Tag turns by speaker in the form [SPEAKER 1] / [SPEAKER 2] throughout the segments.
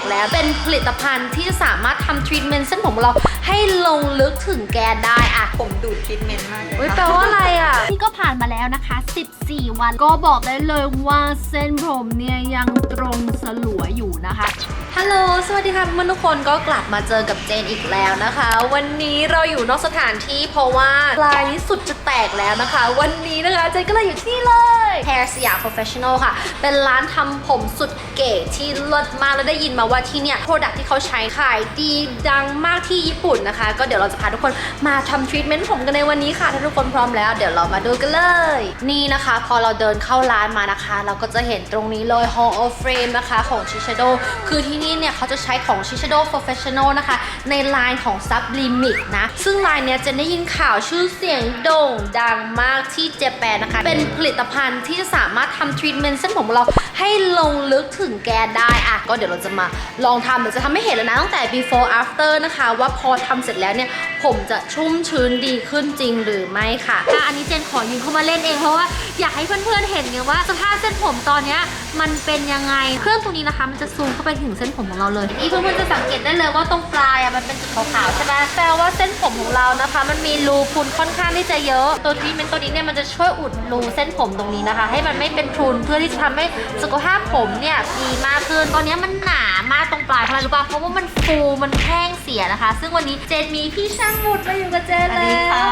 [SPEAKER 1] กแล้ว เป็นผลิตภัณฑ์ที่จะสามารถทำทรีทเมนต์เส้นผมของเราให้ลงลึกถึงแกนได้อะ
[SPEAKER 2] ผมดูดทรีทเมนต์มากเลย
[SPEAKER 1] เฮ้ยแปลว่าอะไรอะ
[SPEAKER 3] นี่ก็ผ่านมาแล้วนะคะ 14 วันก็บอกได้เลยว่าเส้นผมเนี่ยยังตรงสลวยอยู่นะคะ
[SPEAKER 1] ฮัลโหล สวัสดีค่ะเพื่อนๆทุกคนก็กลับมาเจอกับเจนอีกแล้วนะคะ วันนี้เราอยู่นอกสถานที่เพราะว่าลายนี้สุดจะแตกแล้วนะคะ วันนี้นะคะเจนก็เลยอยู่ที่นี่เลย Hair สยาม Professional ค่ะ เป็นร้านทำผมสุดเก๋ที่เลิศมากแล้วได้ยินมาว่าที่เนี่ย Product ที่เขาใช้ขายดีดังมากที่ญี่ปุ่นนะคะ ก็เดี๋ยวเราจะพาทุกคนมาทำทรีทเมนต์ผมกันในวันนี้ค่ะ ถ้าทุกคนพร้อมแล้วเดี๋ยวเรามาดูกันเลย นี่นะคะ พอเราเดินเข้าร้านมานะคะ เราก็จะเห็นตรงนี้เลย Hall of Fame นะคะของ Shiseido คือที่นี่เนี่ยเขาจะใช้ของ Shiseido Professional นะคะ ในไลน์ของ Sublimit นะ ซึ่งไลน์เนี้ยจะได้ยินข่าวชื่อเสียงโด่งดังมากที่เจแปนนะคะ เป็นผลิตภัณฑ์ที่จะสามารถทำทรีทเมนต์เส้นผมของเราให้ลงลึกถึงแกนได้อะก็เดี๋ยวเราจะมาลองทำเดี๋ยวจะทำให้เห็นแล้วนะตั้งแต่ before after นะคะ ว่าพอทำเสร็จแล้วเนี่ย ผมจะชุ่มชื้นดีขึ้นจริงหรือไม่ค่ะ
[SPEAKER 3] อะ อันนี้เจนขอยืนเข้ามาเล่นเองเพราะว่าอยากให้เพื่อนๆเห็นไงว่าสภาพเส้นผมตอนเนี้ยมันเป็นยังไงเครื่องตรงนี้นะคะ มันจะซูมเข้าไปถึงเส้นผมของเราเลย
[SPEAKER 1] นี่เพื่อนๆจะสังเกตได้เลยว่าตรงปลายอะมันเป็นจุดขาวๆใช่ไหมแปลว่าเส้นผมของเรานะคะ มันมีรูพุนค่อนข้างที่จะเยอะตัวทรีทเมนต์ตัวนี้เนี่ยมันจะช่วยอุดรูเส้นผมตรงนี้นะคะ ให้มันไม่เป็นพรุนเพื่อที่จะทำให้สุขภาพผมเนี่ยดีมากขึ้น
[SPEAKER 3] ตอนเนี้ยมันหนามากตรงปลายเพราะอะไรรู้ป่ะเพราะว่ามันฟูมันแห้งเสียนะคะ ซึ่งวันนี้เจนมีพี่ช่างบุตรมาอยู่กับเจน
[SPEAKER 2] สวัส
[SPEAKER 3] แล้
[SPEAKER 2] ดีค่ะ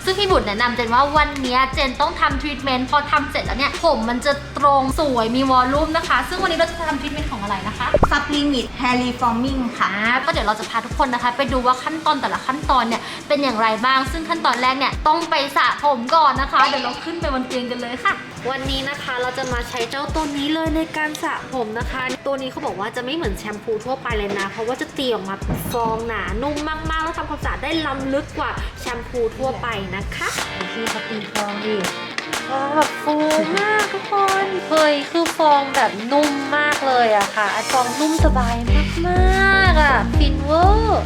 [SPEAKER 3] วซึ่งพี่บุตรแนะนำเจนว่าวันเนี้ยเจนต้องทำทรีทเมนต์พอทำเสร็จแล้วเนี่ยผมมันจะตรงสวยมีวอลลุ่มนะคะ ซึ่งวันนี้เราจะทำทรีทเมนต์ของอะไรนะคะ
[SPEAKER 2] ซับลิมิตแฮร์รีฟอร์มิงค่ะ
[SPEAKER 3] อ่าก็เดี๋ยวเราจะพาทุกคนนะคะ ไปดูว่าขั้นตอนแต่ละขั้นตอนเนี่ยเป็นอย่างไรบ้าง ซึ่งขั้นตอนแรกเนี่ยต้องไปสระผมก่อนนะคะ เดี๋ยวเราขึ้นไปบนเตียงกันเลยค่ะ
[SPEAKER 1] วันนี้นะคะเราจะมาใช้เจ้าตัวนี้เลยในการสระผมนะคะ ตัวนี้เขาบอกว่าจะไม่เหมือนแชมพูทั่วไปเลยนะ เพราะว่าจะตีออกมาฟองหนานุ่มมากๆ แล้วทำความสะอาดได้ล้ำลึกกว่าแชมพูทั่วไปนะคะพี่เขาตีฟองดิฟองแบบฟูมากทุกคนเฮ้ยคือฟองแบบนุ่มมากเลยอะค่ะฟองนุ่มสบายมากๆอะฟินเวอร์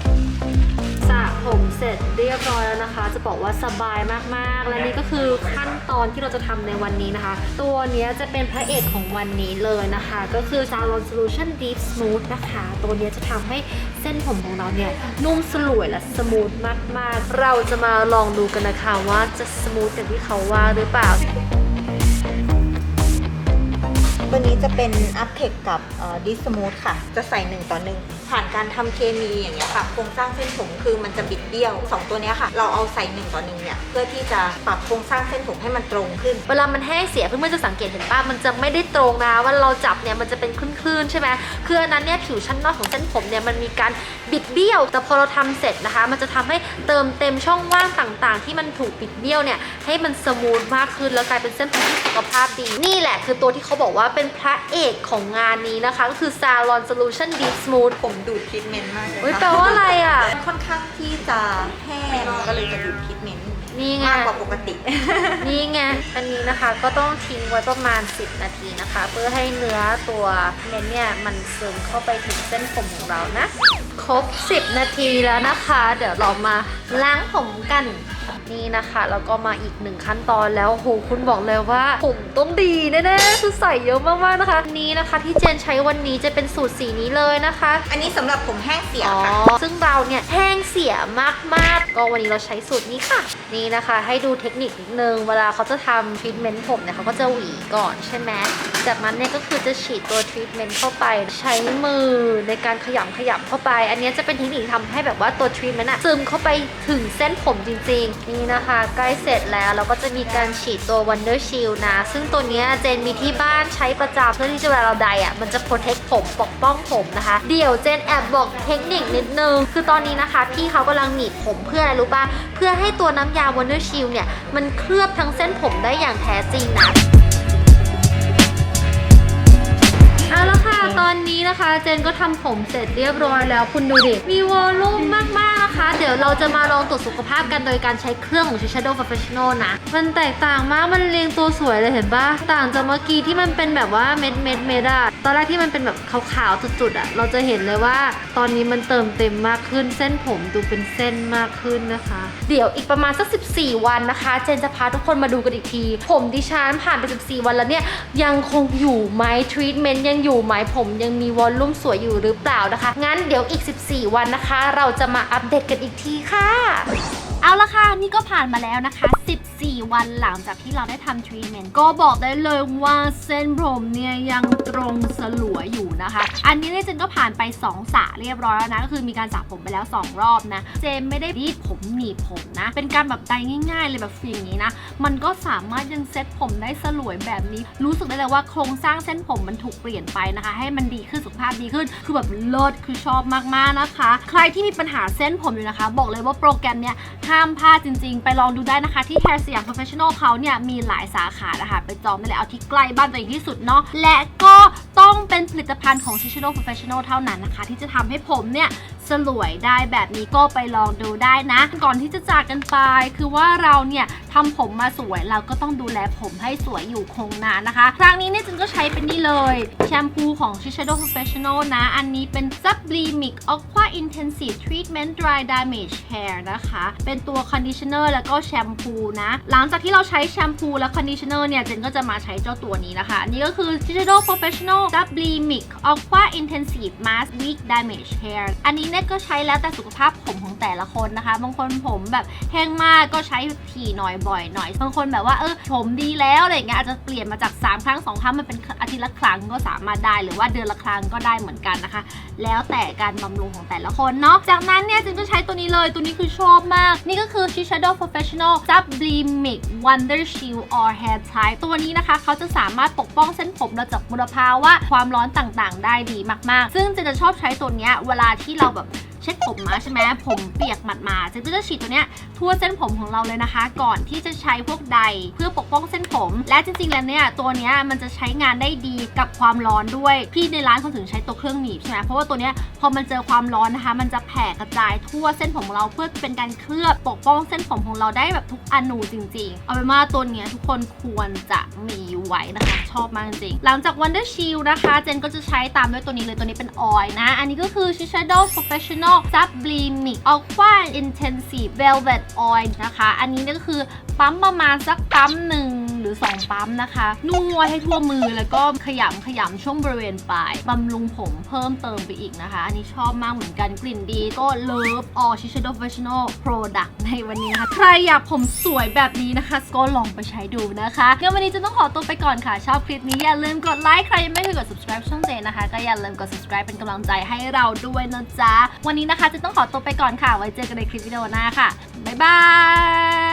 [SPEAKER 1] จะบอกว่าสบายมากๆ และนี่ก็คือขั้นตอนที่เราจะทำในวันนี้นะคะ ตัวนี้จะเป็นพระเอกของวันนี้เลยนะคะ ก็คือ Salon Solution Deep Smooth นะคะ ตัวนี้จะทำให้เส้นผมของเราเนี่ยนุ่มสลวยและสมูทมากๆ เราจะมาลองดูกันนะคะว่าจะสมูทอย่างที่เขาว่าหรือเปล่า
[SPEAKER 2] ตัวนี้จะเป็นอัพเทคกับ ดิสมูทค่ะ จะใส่หนึ่งต่อหนึ่งผ่านการทำเคมีอย่างเงี้ยค่ะ โครงสร้างเส้นผมคือมันจะบิดเบี้ยวสองตัวเนี้ยค่ะ เราเอาใส่หนึ่งต่อหนึ่งเนี่ย เพื่อที่จะปรับโครงสร้างเส้นผมให้มันตรงขึ้น
[SPEAKER 1] เวลามันแห้งเสียเพื่อนๆจะสังเกตเห็นป่ะ มันจะไม่ได้ตรงนะว่าเราจับเนี่ยมันจะเป็นคลื่นๆใช่ไหมคืออันนั้นเนี่ยผิวชั้นนอกของเส้นผมเนี่ยมันมีการบิดเบี้ยว แต่พอเราทำเสร็จนะคะ มันจะทำให้เติมเต็มช่องว่างต่างๆ ที่มันถูกบิดเบี้ยวเนี่ยให้มันสมูทมากขึ้นแล้วกลายเป็นเส้นผมที่สุขภาพดี นี่แหละคือตัวที่เขาบอกว่าเป็นพระเอกของงานนี้นะคะ ก็คือ Salon Solution Deep Smooth
[SPEAKER 2] ผมดูดทรีทเมนต์มากเลย
[SPEAKER 1] เฮ้ย
[SPEAKER 2] ค่ะ
[SPEAKER 1] แปลว่าอะไรอะ
[SPEAKER 2] ค่อนข้างที่จะแห้งก็เลยจะดูดทรีทเมนต์
[SPEAKER 1] นี่ไง
[SPEAKER 2] มากกว่าปกติ
[SPEAKER 1] นี่ไง อันนี้นะคะก็ต้องทิ้งไว้ประมาณ 10 นาทีนะคะ เพื่อให้เนื้อตัวเน้นเนี่ยมันซึมเข้าไปถึงเส้นผมของเรานะ ครบ 10 นาทีแล้วนะคะ เดี๋ยวเรามาล้างผมกัน นี่นะคะแล้วก็มาอีกหนึ่งขั้นตอนแล้วโหคุณบอกเลยว่า ผมต้องดีแน่ๆคือใส่เยอะมากๆนะคะนี้นะคะที่เจนใช้วันนี้จะเป็นสูตรสีนี้เลยนะคะ
[SPEAKER 2] อันนี้สำหรับผมแห้งเสีย
[SPEAKER 1] อ๋อ
[SPEAKER 2] ค่ะ
[SPEAKER 1] ซึ่งเราเนี่ยแห้งเสียมากๆ ก็วันนี้เราใช้สูตรนี้ค่ะ นี่นะคะ ให้ดูเทคนิคนิดนึงเวลาเขาจะทำทรีทเมนต์ผมเนี่ยเขาก็จะหวีก่อนใช่ไหมจากนั้นเนี่ยก็คือจะฉีดตัวทรีทเมนต์เข้าไปใช้มือในการขยำขยำเข้าไป อันเนี้ยจะเป็นเทคนิคทำให้แบบว่าตัวทรีทเมนต์อะซึมเข้าไปถึงเส้นผมจริงๆนี่นะคะใกล้เสร็จแล้วเราก็จะมีการฉีดตัว Wonder Shield นะ ซึ่งตัวนี้เจนมีที่บ้านใช้ประจำเพื่อที่จะเวลาเราไดอะมันจะ protect ผมปกป้องผมนะคะ เดี๋ยวเจนแอบบอกเทคนิคนิดนึง คือตอนนี้นะคะพี่เขากำลังหนีบผมเพื่ออะไรรู้ป่ะเพื่อให้ตัวน้ำยา Wonder Shield เนี่ยมันเคลือบทั้งเส้นผมได้อย่างแท้จริงนะเอาละค่ะ ตอนนี้นะคะเจนก็ทำผมเสร็จเรียบร้อยแล้วคุณดูดิ มีวอลลุ่มมากๆนะคะ เดี๋ยวเราจะมาลองตรวจสุขภาพกันโดยการใช้เครื่องของ Shiseido Professional นะ มันแตกต่างมาก มันเรียงตัวสวยเลยเห็นปะต่างจากเมื่อกี้ที่มันเป็นแบบว่าเม็ดเม็ดเม็ดอะต
[SPEAKER 4] อนแรกที่มันเป็นแบบขาวๆจุดๆอะเราจะเห็นเลยว่า ตอนนี้มันเติมเต็มมากขึ้น เส้นผมดูเป็นเส้นมากขึ้นนะคะ เดี๋ยวอีกประมาณสัก 14 วันนะคะ เจนจะพาทุกคนมาดูกันอีกที ผมดิฉันผ่านไป 14 วันแล้วเนี่ยยังคงอยู่ไหมทรีทเมนต์ยังอยู่ไหมผมผมยังมีวอลลุ่มสวยอยู่หรือเปล่านะคะ งั้นเดี๋ยวอีก 14 วันนะคะ เราจะมาอัปเดตกันอีกทีค่ะ
[SPEAKER 1] เอาละค่ะ นี่ก็ผ่านมาแล้วนะคะ 14 วันหลังจากที่เราได้ทำทรีทเมนต์ก็บอกได้เลยว่าเส้นผมเนี่ยยังตรงสลวยอยู่นะคะ อันนี้เนี่ยเจนก็ผ่านไป 2สระเรียบร้อยแล้วนะ ก็คือมีการสระผมไปแล้ว 2 รอบนะ เจนไม่ได้รีดผมหนีบผมนะ เป็นการแบบไดง่าย ๆ เลยแบบฟิอย่างนี้นะ มันก็สามารถยังเซ็ตผมได้สลวยแบบนี้ รู้สึกได้เลยว่าโครงสร้างเส้นผมมันถูกเปลี่ยนไปนะคะ ให้มันดีขึ้นสุขภาพดีขึ้น คือแบบเลิศคือชอบมากๆนะคะ ใครที่มีปัญหาเส้นผมอยู่นะคะ บอกเลยว่าโปรแกรมเนี้ยห้ามพลาดจริงๆ ไปลองดูได้นะคะ ที่ Hair สยาม Professional เขาเนี่ยมีหลายสาขานะคะไปจองได้เลยเอาที่ใกล้บ้านตัวเองที่สุดเนาะและก็ต้องเป็นผลิตภัณฑ์ของ Shiseido Professional เท่านั้นนะคะ ที่จะทำให้ผมเนี่ย สลวยได้แบบนี้ก็ไปลองดูได้นะ ก่อนที่จะจากกันไป คือว่าเราเนี่ยทำผมมาสวยเราก็ต้องดูแลผมให้สวยอยู่คงนานนะคะ ครั้งนี้เนี่ยจึงก็ใช้เป็นนี่เลย แชมพูของ Shiseido Professional นะ อันนี้เป็น Sublimic Aqua Intensive Treatment Dry Damage Hair นะคะ เป็นตัวคอนดิชเนอร์แล้วก็แชมพูนะ หลังจากที่เราใช้แชมพูและคอนดิชเนอร์เนี่ยเจนก็จะมาใช้เจ้าตัวนี้นะคะ อันนี้ก็คือ Shiseido Professional Sublimic Aqua Intensive Mask Weak Damage Hair อันนี้เนี่ยก็ใช้แล้วแต่สุขภาพผมของแต่ละคนนะคะ บางคนผมแบบแห้งมากก็ใช้ถี่หน่อยบ่อยหน่อย บางคนแบบว่าเออผมดีแล้วอะไรเงี้ยอาจจะเปลี่ยนมาจาก 3 ครั้ง 2 ครั้งมันเป็นอาทิตย์ละครั้งก็สามารถได้ หรือว่าเดือนละครั้งก็ได้เหมือนกันนะคะ แล้วแต่การบำรุงของแต่ละคนเนาะ จากนั้นเนี่ยจึงก็ใช้ตัวนี้เลย ตัวนี้คือชอบมาก นี่ก็คือ Shiseido Professional Sublimic Wonder Shield or Hair Type ตัวนี้นะคะ เขาจะสามารถปกป้องเส้นผมเราจากมลภาวะความร้อนต่างๆ ได้ดีมากๆ ซึ่งจะจะชอบใช้ตัวเนี้ยเวลาที่เราแบบ ช็ดผมมาใช่ไหมผมเปียกหมาดๆเจนก็จะฉีดตัวเนี้ยทั่วเส้นผมของเราเลยนะคะ ก่อนที่จะใช้พวกใดเพื่อปกป้องเส้นผม และจริงๆแล้วเนี่ยตัวเนี้ยมันจะใช้งานได้ดีกับความร้อนด้วยพี่ในร้านเขาถึงใช้ตัวเครื่องหนีบใช่ไหมเพราะว่าตัวเนี้ยพอมันเจอความร้อนนะคะ มันจะแผ่กระจายทั่วเส้นผมของเราเพื่อเป็นการเคลือบปกป้องเส้นผมของเราได้แบบทุกอนูจริง ๆ เอาเป็นว่าตัวเนี้ยทุกคนควรจะมีไว้นะคะ ชอบมากจริงๆหลังจาก Wonder Shield นะคะ เจนก็จะใช้ตามด้วยตัวนี้เลยตัวนี้เป็นออยนะ อันนี้ก็คือ Shiseido Professional Sublimic Aqua Intensive Velvet Oil นะคะ อันนี้ก็คือปั๊มประมาณสักปั๊มหนึ่ง รือ 2 ปั๊มนะคะนวดให้ทั่วมือแล้วก็ขยำขยำช่วงบริเวณปลายบำรุงผมเพิ่มเติมไปอีกนะคะ อันนี้ชอบมากเหมือนกันกลิ่นดีก็ Love All Shiseido Professional Product ในวันนี้นะคะใครอยากผมสวยแบบนี้นะคะ ก็ลองไปใช้ดูนะคะงั้นวันนี้จะต้องขอตัวไปก่อนค่ะ ชอบคลิปนี้อย่าลืมกดไลค์ใครยังไม่เคยกด subscribe ช่องเจนนะคะ ก็อย่าลืมกด subscribe เป็นกำลังใจให้เราด้วยนะจ๊ะวันนี้นะคะจะต้องขอตัวไปก่อนค่ะ ไว้เจอกันในคลิปวิดีโอหน้าค่ะบ๊ายบาย